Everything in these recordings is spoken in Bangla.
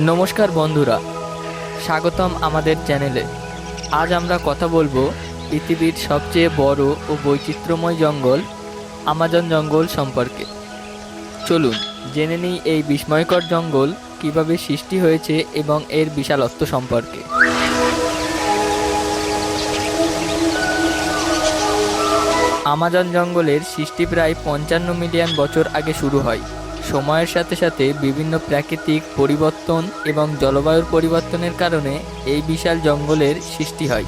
নমস্কার বন্ধুরা, স্বাগতম আমাদের চ্যানেলে। আজ আমরা কথা বলব পৃথিবীর সবচেয়ে বড় ও বৈচিত্র্যময় জঙ্গল, আমাজন জঙ্গল সম্পর্কে। চলুন, জেনে নিই এই বিস্ময়কর জঙ্গল কীভাবে সৃষ্টি হয়েছে এবং এর বিশালত্ব সম্পর্কে। আমাজন জঙ্গলের সৃষ্টি প্রায় পঞ্চান্ন মিলিয়ন বছর আগে শুরু হয়। সময়ের সাথে সাথে বিভিন্ন প্রাকৃতিক পরিবর্তন এবং জলবায়ুর পরিবর্তনের কারণে এই বিশাল জঙ্গলের সৃষ্টি হয়।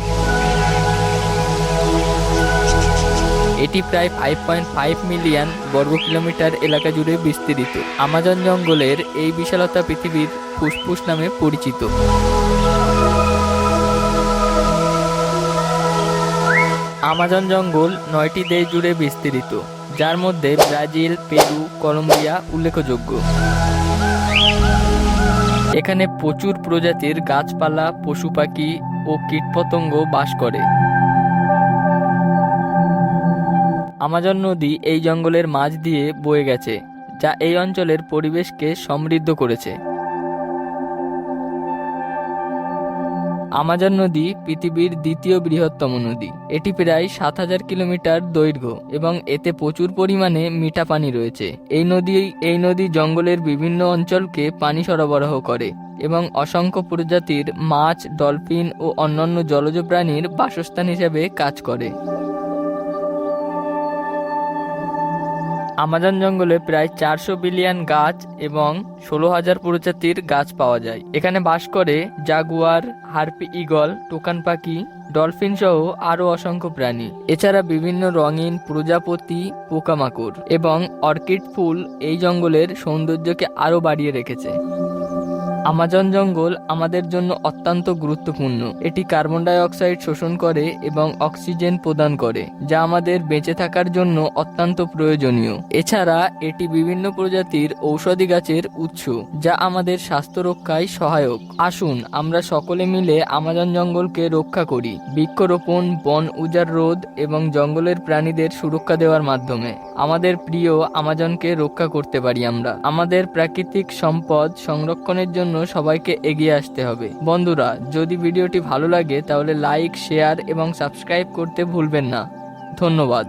এটি প্রায় ফাইভ পয়েন্ট ফাইভ মিলিয়ন বর্গ কিলোমিটার এলাকা জুড়ে বিস্তৃত। আমাজন জঙ্গলের এই বিশালতা পৃথিবীর ফুসফুস নামে পরিচিত। আমাজন জঙ্গল নয়টি দেশ জুড়ে বিস্তৃত। যার মধ্যে ব্রাজিল, পেরু, কলম্বিয়া উল্লেখযোগ্য। এখানে প্রচুর প্রজাতির গাছপালা পশু পাখি ও কীটপতঙ্গ বাস করে। আমাজন নদী এই জঙ্গলের মাঝ দিয়ে বয়ে গেছে, যা এই অঞ্চলের পরিবেশকে সমৃদ্ধ করেছে। আমাজন নদী পৃথিবীর দ্বিতীয় বৃহত্তম নদী। এটি প্রায় সাত হাজার কিলোমিটার দৈর্ঘ্য এবং এতে প্রচুর পরিমাণে মিঠা পানি রয়েছে। এই নদী এই নদী জঙ্গলের বিভিন্ন অঞ্চলকে পানি সরবরাহ করে এবং অসংখ্য প্রজাতির মাছ, ডলফিন ও অন্যান্য জলজ প্রাণীর বাসস্থান হিসেবে কাজ করে। আমাজন জঙ্গলে প্রায় চারশো বিলিয়ন গাছ এবং ষোলো হাজার প্রজাতির গাছ পাওয়া যায়। এখানে বাস করে জাগুয়ার, হারপি ইগল, টোকান পাখি, ডলফিন সহ আরও অসংখ্য প্রাণী। এছাড়া বিভিন্ন রঙিন প্রজাপতি, পোকামাকড় এবং অর্কিড ফুল এই জঙ্গলের সৌন্দর্যকে আরও বাড়িয়ে রেখেছে। আমাজন জঙ্গল আমাদের জন্য অত্যন্ত গুরুত্বপূর্ণ। এটি কার্বন ডাই অক্সাইড শোষণ করে এবং অক্সিজেন প্রদান করে, যা আমাদের বেঁচে থাকার জন্য অত্যন্ত প্রয়োজনীয়। এছাড়া, এটি বিভিন্ন প্রজাতির ঔষধি গাছের উৎস, যা আমাদের স্বাস্থ্য রক্ষায় সহায়ক। আসুন, আমরা সকলে মিলে আমাজন জঙ্গলকে রক্ষা করি। বৃক্ষরোপণ, বন উজাড় রোধ এবং জঙ্গলের প্রাণীদের সুরক্ষা দেওয়ার মাধ্যমে। আমাদের প্রিয় আমাজনকে রক্ষা করতে পারি আমরা। আমাদের প্রাকৃতিক সম্পদ সংরক্ষণের জন্য সবাইকে এগিয়ে আসতে হবে। বন্ধুরা, যদি ভিডিওটি ভালো লাগে তাহলে লাইক, শেয়ার এবং সাবস্ক্রাইব করতে ভুলবেন না। ধন্যবাদ।